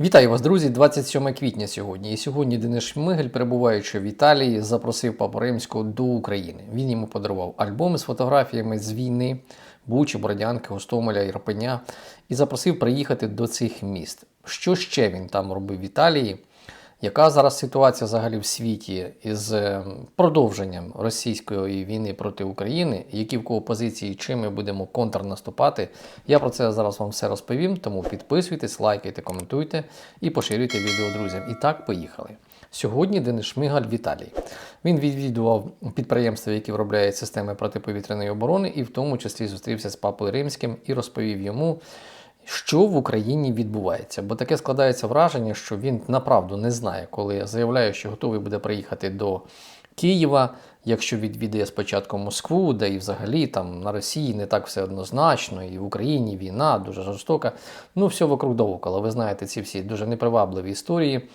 Вітаю вас, друзі! 27 квітня сьогодні. І сьогодні Денис Шмигель, перебуваючи в Італії, запросив Папу Римського до України. Він йому подарував альбоми з фотографіями з війни, Бучі, Бородянки, Гостомеля, Ірпеня і запросив приїхати до цих міст. Що ще він там робив в Італії? Яка зараз ситуація взагалі в світі із е, продовженням російської війни проти України? Які в кого позиції, чим ми будемо контрнаступати? Я про це зараз вам все розповім. Тому підписуйтесь, лайкайте, коментуйте і поширюйте відео друзям. І так, поїхали. Сьогодні Денис Шмигаль в Італії. Він відвідував підприємства, які виробляють системи протиповітряної оборони, і в тому числі зустрівся з папою римським і розповів йому що в Україні відбувається. Бо таке складається враження, що він направду не знає, коли заявляє, що готовий буде приїхати до Києва, якщо відвідає спочатку Москву, де і взагалі там на Росії не так все однозначно, і в Україні війна дуже жорстока. Ну, все вокруг да около. Ви знаєте ці всі дуже непривабливі історії.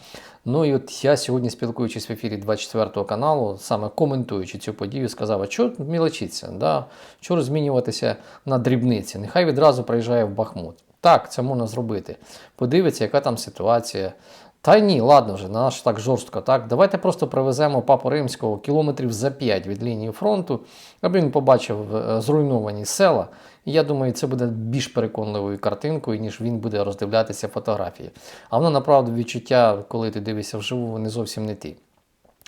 Ну і от я сьогодні, спілкуючись в ефірі 24 каналу, саме коментуючи цю подію, сказав, а що мілочиться, да? що розмінюватися на дрібниці? Нехай відразу приїжджає в Бахмут. Так, це можна зробити. Подивиться, яка там ситуація. Та ні, ладно вже, наш так жорстко. так. Давайте просто привеземо папу римського кілометрів за 5 від лінії фронту, аби він побачив е, зруйновані села. І я думаю, це буде більш переконливою картинкою, ніж він буде роздивлятися фотографії. А воно направду відчуття, коли ти дивишся вживу, вони зовсім не ті.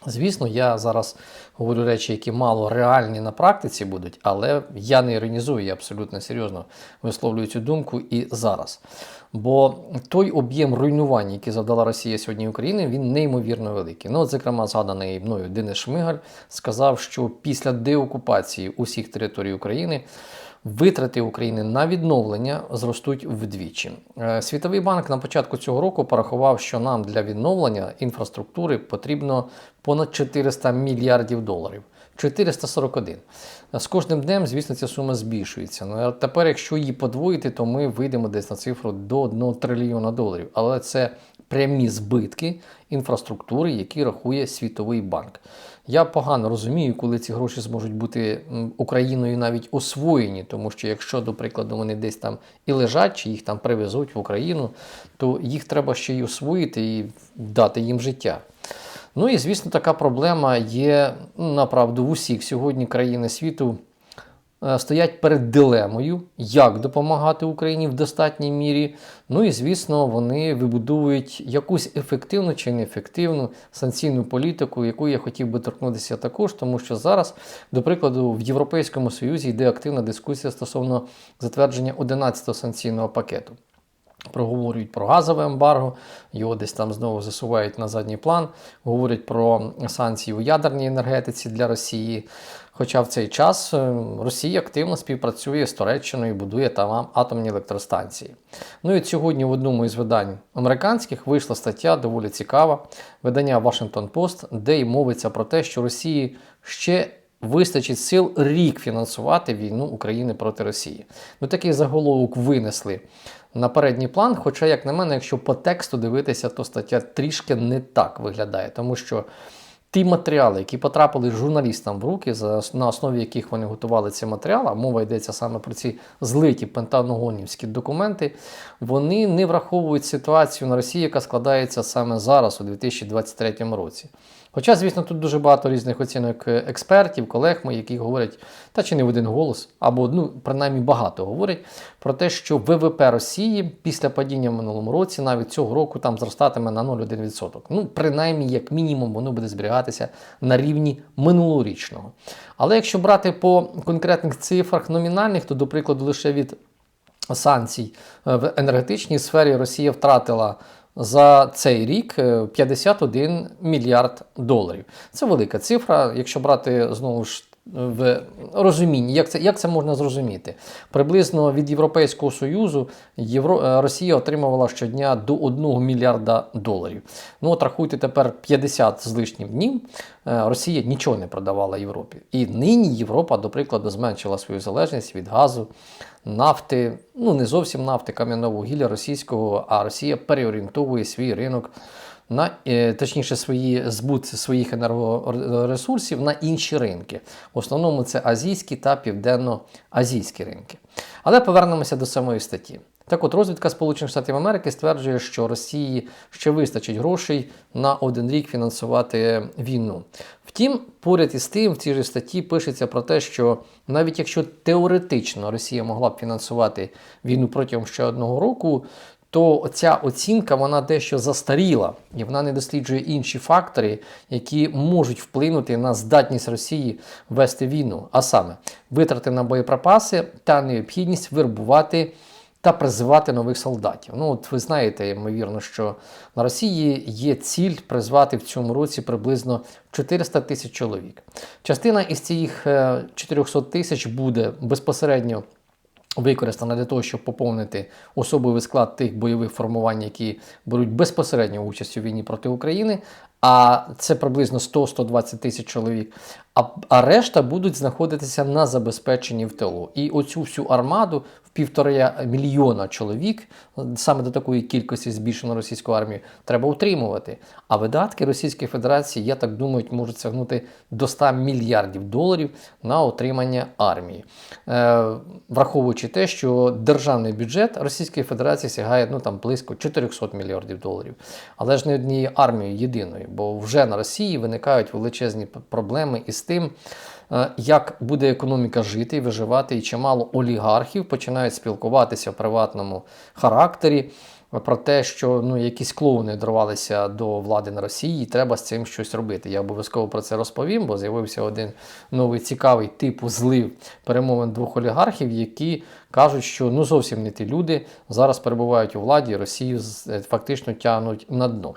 Звісно, я зараз говорю речі, які мало реальні на практиці будуть, але я не іронізую, я абсолютно серйозно висловлюю цю думку і зараз. Бо той об'єм руйнувань, який завдала Росія сьогодні Україні, він неймовірно великий. Ну, от, зокрема, згаданий мною Денис Шмигаль сказав, що після деокупації усіх територій України. Витрати України на відновлення зростуть вдвічі. Е, Світовий банк на початку цього року порахував, що нам для відновлення інфраструктури потрібно понад 400 мільярдів доларів. 441. З кожним днем, звісно, ця сума збільшується. Ну, а тепер, якщо її подвоїти, то ми вийдемо десь на цифру до 1 трильйона доларів. Але це прямі збитки інфраструктури, які рахує Світовий банк. Я погано розумію, коли ці гроші зможуть бути Україною навіть освоєні, тому що якщо, до прикладу, вони десь там і лежать, чи їх там привезуть в Україну, то їх треба ще й освоїти і дати їм життя. Ну і звісно, така проблема є направду в усіх сьогодні країни світу. Е, стоять перед дилемою, як допомагати Україні в достатній мірі. Ну і звісно, вони вибудовують якусь ефективну чи неефективну санкційну політику, яку я хотів би торкнутися також, тому що зараз, до прикладу, в Європейському Союзі йде активна дискусія стосовно затвердження 11-го санкційного пакету. Проговорюють про газове ембарго, його десь там знову засувають на задній план, говорять про санкції у ядерній енергетиці для Росії. Хоча в цей час е, Росія активно співпрацює з Туреччиною і будує там атомні електростанції. Ну і сьогодні в одному із видань американських вийшла стаття доволі цікава, видання Washington Post, де й мовиться про те, що Росії ще вистачить сил рік фінансувати війну України проти Росії. Ну такий заголовок винесли на передній план. Хоча, як на мене, якщо по тексту дивитися, то стаття трішки не так виглядає, тому що. Ті матеріали, які потрапили журналістам в руки, на основі яких вони готували ці матеріали, а мова йдеться саме про ці злиті пентагонівські документи, вони не враховують ситуацію на Росії, яка складається саме зараз, у 2023 році. Хоча, звісно, тут дуже багато різних оцінок експертів, колег моїх, які говорять, та чи не в один голос, або ну, принаймні багато говорять про те, що ВВП Росії після падіння в минулому році, навіть цього року, там зростатиме на 0,1%. Ну, принаймні, як мінімум, воно буде зберігатися на рівні минулорічного. Але якщо брати по конкретних цифрах номінальних, то, до прикладу, лише від санкцій е, в енергетичній сфері Росія втратила за цей рік 51 е, мільярд доларів. Це велика цифра. Якщо брати знову ж в розумінні, як це як це можна зрозуміти? Приблизно від Європейського Союзу Євро... Е, Росія отримувала щодня до 1 мільярда доларів. Ну от рахуйте тепер 50 з лишнім днів. Е, Росія нічого не продавала Європі. І нині Європа, до прикладу, зменшила свою залежність від газу, нафти, ну не зовсім нафти, кам'яного вугілля російського, а Росія переорієнтовує свій ринок на е, точніше свої збут своїх енергоресурсів на інші ринки. В основному це азійські та південно-азійські ринки. Але повернемося до самої статті. Так от, розвідка Сполучених Штатів Америки стверджує, що Росії ще вистачить грошей на один рік фінансувати війну. Втім, поряд із тим, в цій же статті пишеться про те, що навіть якщо теоретично Росія могла б фінансувати війну протягом ще одного року, то ця оцінка вона дещо застаріла, і вона не досліджує інші фактори, які можуть вплинути на здатність Росії вести війну, а саме витрати на боєприпаси та необхідність вербувати та призивати нових солдатів. Ну, от ви знаєте, ймовірно, що на Росії є ціль призвати в цьому році приблизно 400 тисяч чоловік. Частина із цих е, 400 тисяч буде безпосередньо використана для того, щоб поповнити особовий склад тих бойових формувань, які беруть безпосередню участь у війні проти України. А це приблизно 100-120 тисяч чоловік. А, а решта будуть знаходитися на забезпеченні в тилу. І оцю всю армаду в півтора мільйона чоловік, саме до такої кількості збільшено російську армію, треба утримувати. А видатки Російської Федерації, я так думаю, можуть сягнути до 100 мільярдів доларів на утримання армії. Е, враховуючи те, що державний бюджет Російської Федерації сягає ну, там, близько 400 мільярдів доларів. Але ж не однією армією єдиною, бо вже на Росії виникають величезні проблеми із тим, е, як буде економіка жити і виживати, і чимало олігархів починають спілкуватися в приватному характері про те, що ну, якісь клоуни дорвалися до влади на Росії, і треба з цим щось робити. Я обов'язково про це розповім, бо з'явився один новий цікавий типу злив перемовин двох олігархів, які кажуть, що ну зовсім не ті люди зараз перебувають у владі, і Росію фактично тягнуть на дно.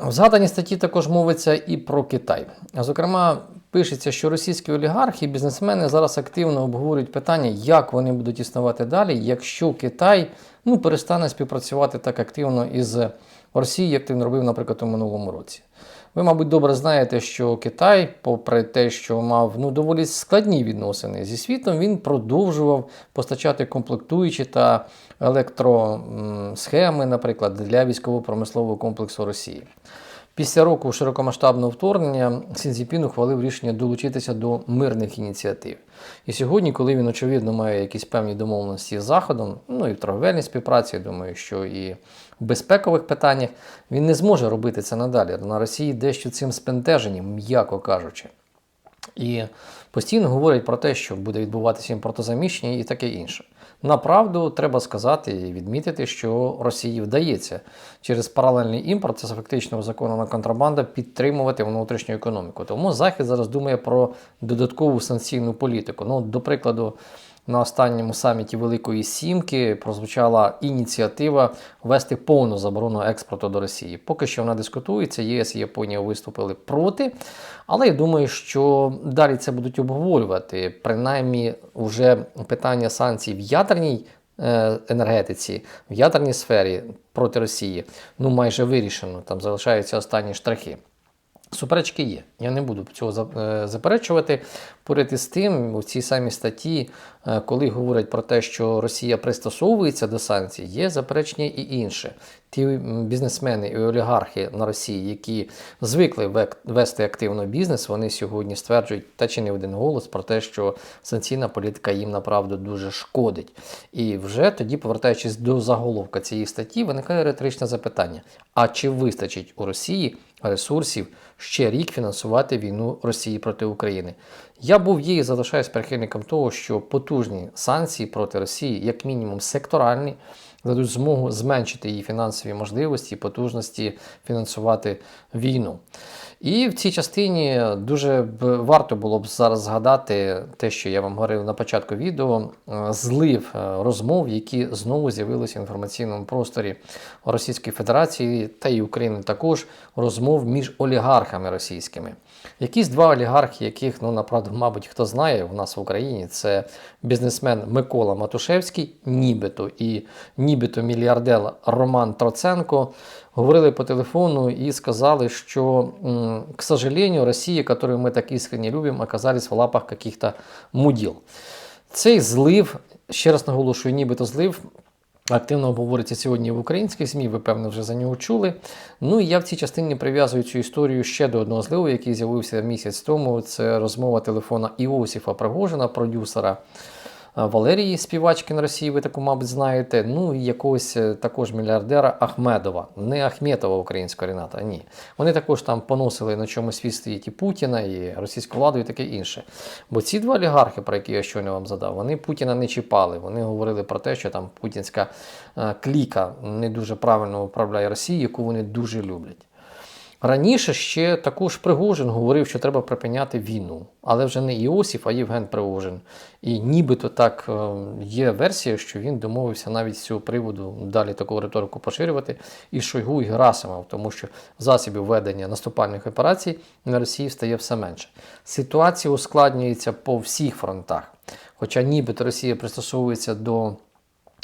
В згаданій статті також мовиться і про Китай. Зокрема, пишеться, що російські олігархи і бізнесмени зараз активно обговорюють питання, як вони будуть існувати далі, якщо Китай ну, перестане співпрацювати так активно із Росією, як він робив, наприклад, у минулому році. Ви, мабуть, добре знаєте, що Китай, попри те, що мав ну, доволі складні відносини зі світом, він продовжував постачати комплектуючі та електросхеми, наприклад, для військово-промислового комплексу Росії. Після року широкомасштабного вторгнення Сінзіпін ухвалив рішення долучитися до мирних ініціатив. І сьогодні, коли він очевидно має якісь певні домовленості з Заходом, ну і в торговельній співпраці, я думаю, що і в безпекових питаннях, він не зможе робити це надалі. На Росії дещо цим спентежені, м'яко кажучи. І постійно говорять про те, що буде відбуватися імпортозаміщення і таке інше. Направду треба сказати і відмітити, що Росії вдається через паралельний імпорт, це фактично законна контрабанда, підтримувати внутрішню економіку. Тому Захід зараз думає про додаткову санкційну політику. Ну, до прикладу, на останньому саміті Великої Сімки прозвучала ініціатива ввести повну заборону експорту до Росії. Поки що вона дискутується, ЄС і Японія виступили проти. Але я думаю, що далі це будуть обговорювати. Принаймні, вже питання санкцій в ядерній е, енергетиці, в ядерній сфері проти Росії ну майже вирішено. Там залишаються останні штрихи. Суперечки є. Я не буду цього е, заперечувати. Поряд із тим, у цій самій статті, е, коли говорять про те, що Росія пристосовується до санкцій, є заперечення і інше. Ті бізнесмени і олігархи на Росії, які звикли вести активно бізнес, вони сьогодні стверджують, та чи не один голос про те, що санкційна політика їм направду дуже шкодить. І вже тоді, повертаючись до заголовка цієї статті, виникає риторичне запитання: а чи вистачить у Росії ресурсів ще рік фінансувати війну Росії проти України? Я був і залишаюсь прихильником того, що потужні санкції проти Росії, як мінімум секторальні, дадуть змогу зменшити її фінансові можливості і потужності фінансувати війну. І в цій частині дуже б варто було б зараз згадати те, що я вам говорив на початку відео, е, злив е, розмов, які знову з'явилися в інформаційному просторі Російської Федерації та й України також розмов між олігархами російськими. Якісь два олігархи, яких, ну направду, мабуть, хто знає у нас в Україні, це бізнесмен Микола Матушевський, нібито і нібито мільярдер Роман Троценко говорили по телефону і сказали, що, к сожалению, Росія, яку ми так искренне любимо, оказались в лапах каких-то муділ. Цей злив, ще раз наголошую, нібито злив. Активно обговорюється сьогодні в українських ЗМІ, ви певно вже за нього чули. Ну і я в цій частині прив'язую цю історію ще до одного зливу, який з'явився місяць тому. Це розмова телефона Іосифа Пригожина, продюсера Валерії, співачки на Росії, ви таку, мабуть, знаєте. Ну і якогось е, також мільярдера Ахмедова, не Ахметова українського Рената. Ні. Вони також там поносили на чомусь світ стоїть і Путіна, і російську владу, і таке інше. Бо ці два олігархи, про які я щойно вам задав, вони Путіна не чіпали. Вони говорили про те, що там путінська е, кліка не дуже правильно управляє Росією, яку вони дуже люблять. Раніше ще також Пригожин говорив, що треба припиняти війну, але вже не Іосиф, а Євген Пригожин. І нібито так е, є версія, що він домовився навіть з цього приводу далі таку риторику поширювати і Шойгу, і Герасимов, тому що засобів ведення наступальних операцій на Росії стає все менше. Ситуація ускладнюється по всіх фронтах. Хоча нібито Росія пристосовується до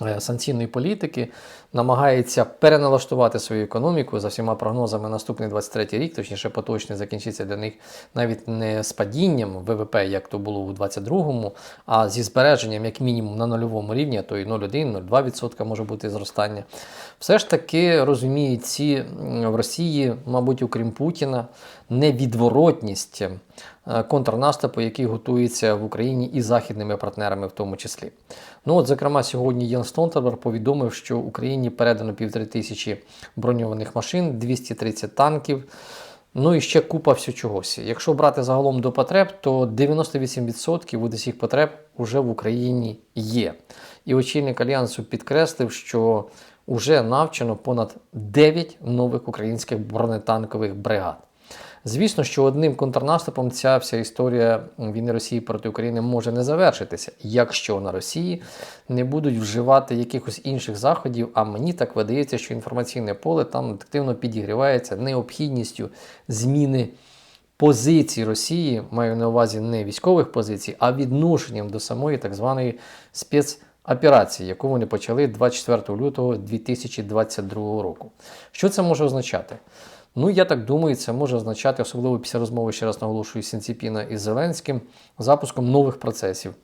е, санкційної політики, намагається переналаштувати свою економіку за всіма прогнозами. Наступний 23 рік, точніше поточний, закінчиться для них навіть не з падінням ВВП, як то було у 22-му, а зі збереженням як мінімум на нульовому рівні, а то і 0,1-0,2% може бути зростання. Все ж таки розуміють ці в Росії, мабуть, окрім Путіна, невідворотність е, контрнаступу, який готується в Україні і західними партнерами, в тому числі. Ну от, зокрема, сьогодні Єн Столтенберг повідомив, що Україні передано півтори тисячі броньованих машин, 230 танків. Ну і ще купа всього чогось. Якщо брати загалом до потреб, то 98% від усіх потреб вже в Україні є. І очільник альянсу підкреслив, що вже навчено понад 9 нових українських бронетанкових бригад. Звісно, що одним контрнаступом ця вся історія війни Росії проти України може не завершитися, якщо на Росії не будуть вживати якихось інших заходів. А мені так видається, що інформаційне поле там активно підігрівається необхідністю зміни позицій Росії, маю на увазі не військових позицій, а відношенням до самої так званої спецоперації, яку вони почали 24 лютого 2022 року. Що це може означати? Ну, я так думаю, це може означати, особливо після розмови, ще раз наголошую, Сінціпіна із Зеленським, запуском нових процесів,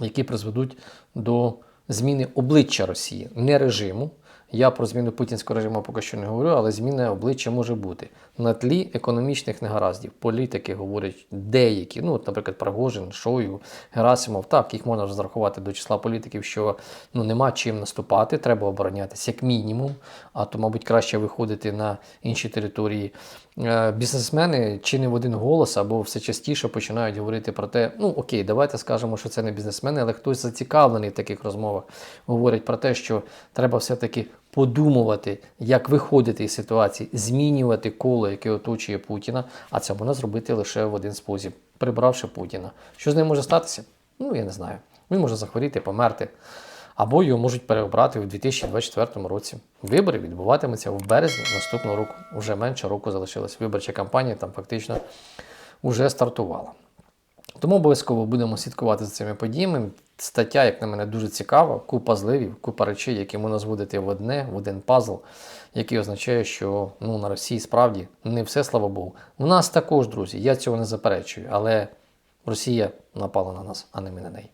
які призведуть до зміни обличчя Росії, не режиму. Я про зміну путінського режиму поки що не говорю, але зміна обличчя може бути на тлі економічних негараздів. Політики говорять деякі, ну, от, наприклад, Пригожин, Шою, Герасимов, так, їх можна розрахувати до числа політиків, що ну, нема чим наступати, треба оборонятися як мінімум, а то, мабуть, краще виходити на інші території. Е, Бізнесмени чи не в один голос, або все частіше починають говорити про те, ну окей, давайте скажемо, що це не бізнесмени, але хтось зацікавлений в таких розмовах. Говорять про те, що треба все-таки подумувати, як виходити із ситуації, змінювати коло, яке оточує Путіна, а це можна зробити лише в один спосіб, прибравши Путіна. Що з ним може статися? Ну, я не знаю. Він може захворіти, померти. Або його можуть переобрати у 2024 році. Вибори відбуватимуться в березні наступного року. Уже менше року залишилось. Виборча кампанія там фактично вже стартувала. Тому обов'язково будемо слідкувати за цими подіями. Стаття, як на мене, дуже цікава, купа зливів, купа речей, які можна зводити в одне, в один пазл, який означає, що ну, на Росії справді не все, слава Богу. У нас також, друзі, я цього не заперечую, але Росія напала на нас, а не ми на неї.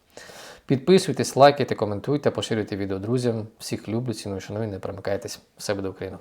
Підписуйтесь, лайкайте, коментуйте, поширюйте відео друзям. Всіх люблю, ціную, шаную, не перемикайтесь. Все буде Україна!